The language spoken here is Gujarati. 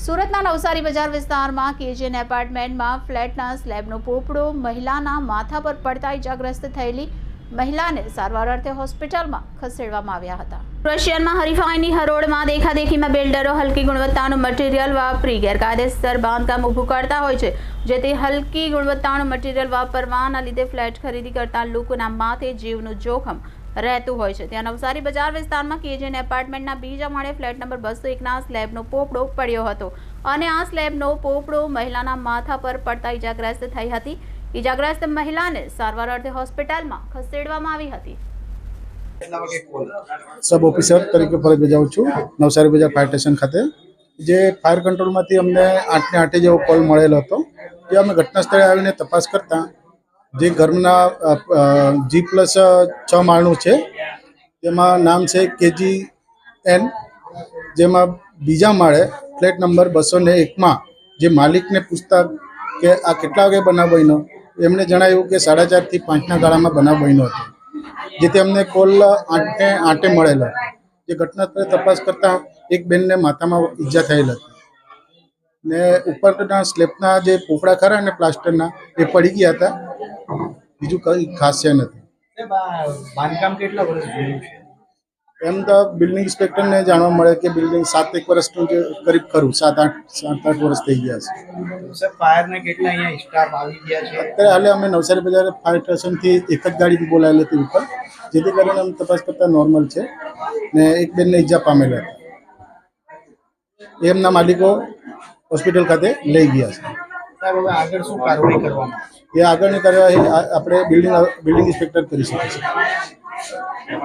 સુરતના નવસારી બજાર વિસ્તારમાં કેજીએન એપાર્ટમેન્ટમાં ફ્લેટના સ્લેબનો પોપડો મહિલાના માથા પર પડતા ઇજાગ્રસ્ત થયેલી મહિલાને સારવાર અર્થે હોસ્પિટલમાં ખસેડવામાં આવ્યા હતા. રશિયનમાં હરીફાઈની હરોળમાં દેખાદેખીમાં બિલ્ડરો હલકી ગુણવત્તાનું મટીરિયલ વાપરી ગેરકાયદેસર બાંધકામ ઊભું કરતા હોય છે જેથી હલકી ગુણવત્તાનું મટીરિયલ વાપરવાના લીધે ફ્લેટ ખરીદી કરતા લોકોના માથે જીવનું જોખમ રહેતું હોય છે. ત્યાં નવસારી બજાર વિસ્તારમાં કેજીએન એપાર્ટમેન્ટના બીજા માળે ફ્લેટ નંબર બસો એકના સ્લેબનો પોપડો પડ્યો હતો અને આ સ્લેબનો પોપડો મહિલાના માથા પર પડતા ઇજાગ્રસ્ત થઈ હતી. ઇજાગ્રસ્ત મહિલાને સારવાર અર્થે હોસ્પિટલમાં ખસેડવામાં આવી હતી. સબ ઓફિસર તરીકે ફરજ બજાવું છું. નવસારી બજાર ફાયર સ્ટેશન ખાતે. જે ફાયર કંટ્રોલમાંથી અમને આઠને આઠે જેવો કોલ મળેલો હતો જે અમે ઘટના સ્થળે આવીને તપાસ કરતા જે ઘરના જી પ્લસ છ માળનું છે, તેમાં નામ છે કેજી એન જેમાં બીજા માળે ફ્લેટ નંબર બસો ને એકમાં જે માલિકને પૂછતા કે આ કેટલા વાગે બનાવ બન્યો એમણે જણાવ્યું કે સાડા ચારથી પાંચના ગાળામાં બનાવ બન્યો હતો. જેથી અમને કોલ આઠને આઠે મળેલો. જે ઘટના સ્થળે તપાસ કરતા એક બેનને માથામાં ઈજા થયેલ હતી. ને ઉપરના સ્લેબના જે પોપડા ખરા ને પ્લાસ્ટરના, એ પડી ગયા હતા. બીજું કંઈ ખાસ છે નથી. બાંધકામ કેટલા વર્ષ જૂનું છે? એમ તો બિલ્ડિંગ ઇન્સ્પેક્ટરને જાણવા મળે કે બિલ્ડિંગ સાત એક વર્ષનું જે કરીબ ખરું સાત આઠ સાત આઠ વર્ષ થઈ ગયા છે. ફાયરને કેટલા અહીંયા સ્ટાફ આવી ગયા છે? અત્યારે હાલે અમે નવસારી બજાર ફાયર સ્ટેશનથી એક જ ગાડી બોલાવેલી હતી ઉપર જેથી કરીને અમે તપાસ કરતા નોર્મલ છે ને એક બેનને ઈજા પામેલા હતા. એમના માલિકો હોસ્પિટલ ખાતે લઈ ગયા હવે એ આગળની કાર્યવાહી આપણે બિલ્ડિંગ બિલ્ડિંગ ઇન્સ્પેક્ટર કરી શકે છે